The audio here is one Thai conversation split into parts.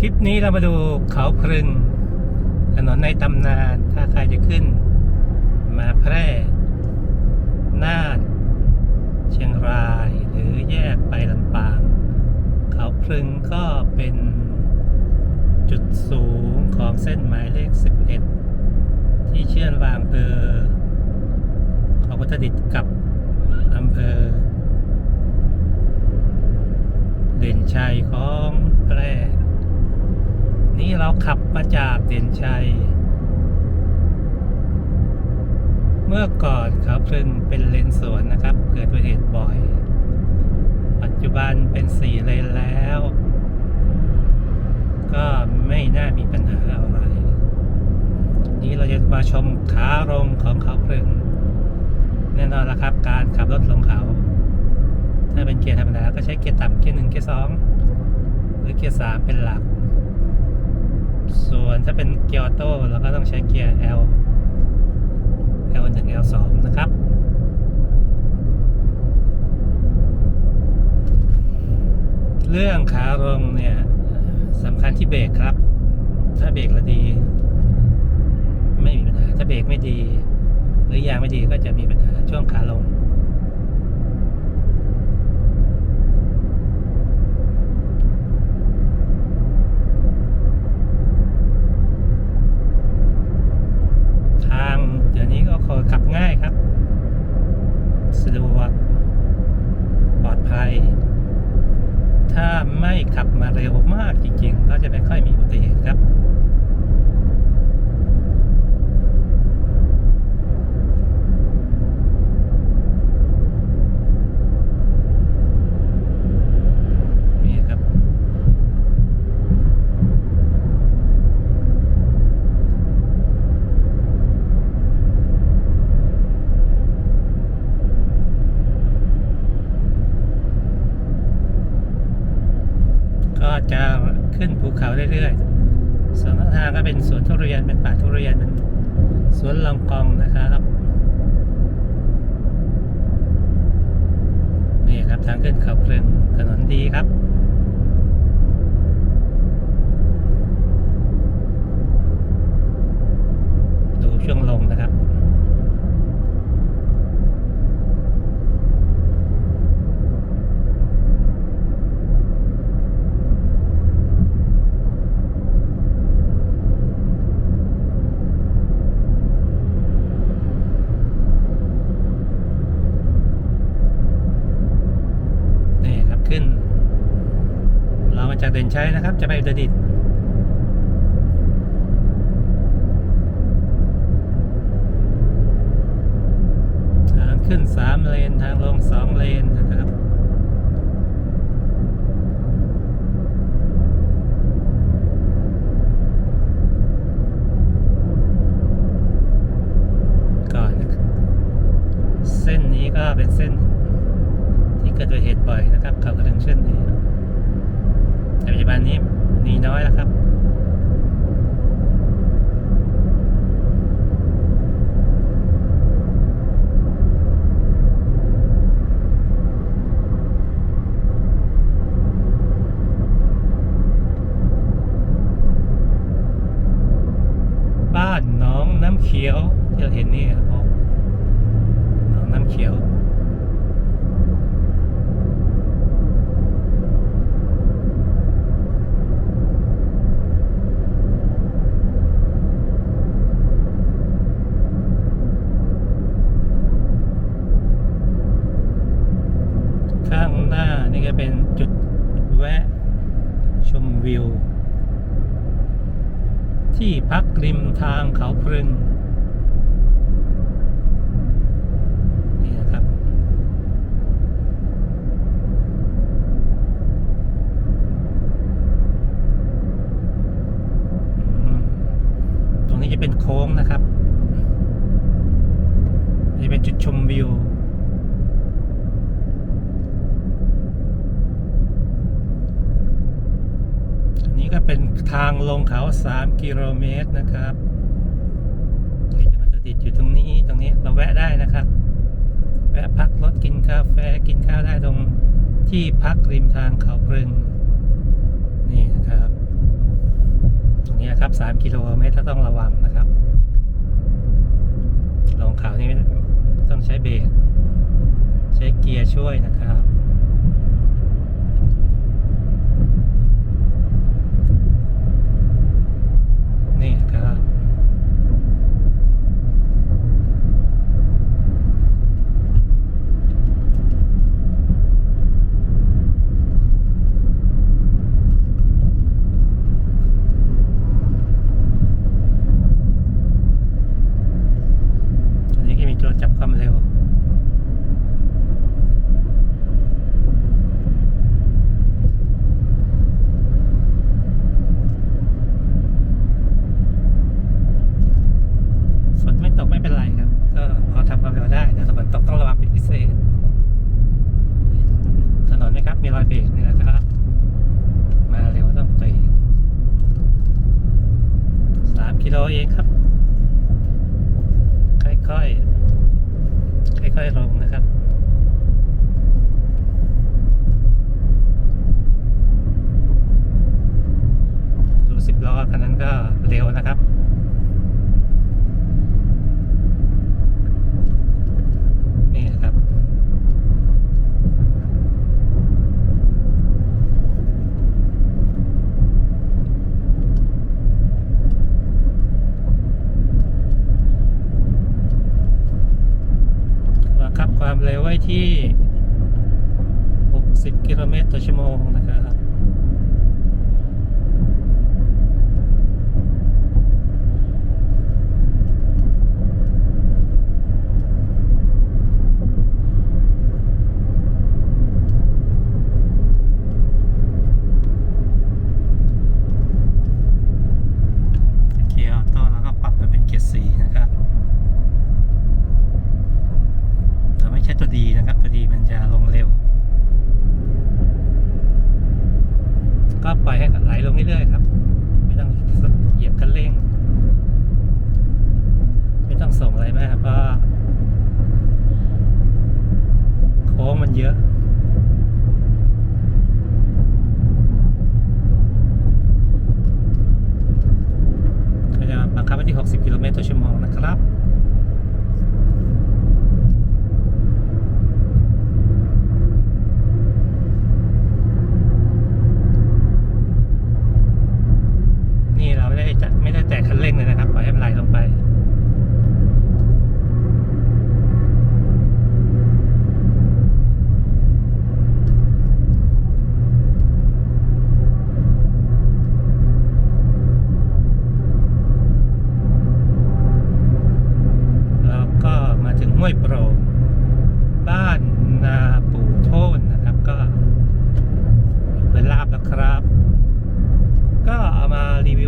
ทริปนี้เรามาดูเขาพรึงถนนในตำนานถ้าใครจะขึ้น มาแพร่น่านเชียงรายหรือแยกไปลำปาง เขาพรึงก็เป็นจุดสูงของเส้นหมายเลข 11 ที่เชื่อมระหว่างอำเภอของพุทธดิษฐ์กับอำเภอ เด่นชัยของแพร่ นี่เราขับมาจากเด่นชัย เมื่อก่อนเขาพรึงเป็นเลนสวนนะครับ เกิดอุบัติเหตุบ่อย ปัจจุบันเป็นสี่เลนแล้ว ก็ไม่น่ามีปัญหาอะไร นี่เราจะมาชมขาลงของเขาเพรึงแน่นอนละครับ การขับรถลงเขา ถ้าเป็นเกียร์ธรรมดาก็ใช้เกียร์ต่ำเกียร์หนึ่งเกียร์สองหรือเกียร์สามเป็นหลัก ส่วนถ้าเป็นเกียร์ออโต้เราก็ต้องใช้เกียร์ L L 1 L 2 นะครับเรื่องขาลงเนี่ยสำคัญที่เบรกครับ ถ้าเบรกเราดี ไม่มีปัญหา ถ้าเบรกไม่ดี หรือยางไม่ดีก็จะมีปัญหาช่วงขาลง ทางเดี๋ยวนี้ก็คอยขับง่ายครับ สะ ดวก ปลอดภัย ถ้าไม่ขับมาเร็วมากจริงๆ ก็จะไม่ค่อยมีอุบัติเหตุครับ นี่ครับ ก็ จะขึ้นภูเขาเรื่อยๆสองทางก็เป็นสวนทุเรียนเป็นป่าทุเรียนเป็นสวนลองกองนะครับนี่ครับทางขึ้นเขาเพลิงถนนดีครับ ดูช่วงลงนะครับ นี่ครับขึ้น เรา มาจากเด่นชัยนะครับ จะไปอุตรดิตถ์ทางขึ้นสามเลน ทางลงสองเลนนะครับ ก่อนนะครับเส้นนี้ก็เป็นเส้น ที่เกิดอุบัติเหตุบ่อยนะครับ เขากระดึงเช่นนี้ แต่ปัจจุบันนี้มีน้อยแล้วครับ บ้านหน้องน้ำเขียวที่เราเห็นนี่อ๋อหน้องน้ำเขียว ข้างหน้านี่ก็เป็นจุดแวะ ชมวิว ที่พักริมทางเขาพรึงนี่นะครับ ตรงนี้จะเป็นโค้งนะครับนี่เป็นจุดชมวิว ก็เป็นทางลงเขา 3 กิโลเมตรนะครับเจะมาติดอยู่ตรงนี้ตรงนี้เราแวะได้นะครับ แวะพักรถกินกาแฟกินข้าวได้ตรงที่พักริมทางเขากรึงนี่นะครับ ตรงนี้ครับ 3 กิโลเมตรถ้าต้องระวังนะครับ ลงเขานี่ต้องใช้เบรกใช้เกียร์ช่วยนะครับ bantok tong lumapit isa eh. ที่ 60 กิโลเมตรต่อชั่วโมงนะครับ ลงเรื่อยๆครับ ไม่ต้องเหยียบคันเร่ง ไม่ต้องส่งอะไรมากเพราะโค้งมันเยอะ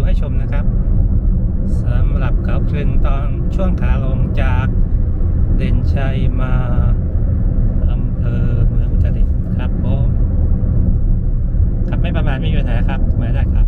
ให้ชมนะครับสำหรับขับเคลื่อนตอนช่วงขาลงจากเด่นชัยมาอำเภอเมืองอุตรดิตถ์ครับผมขับไม่ประมาทไม่มีปัญหาครับมาได้ครับ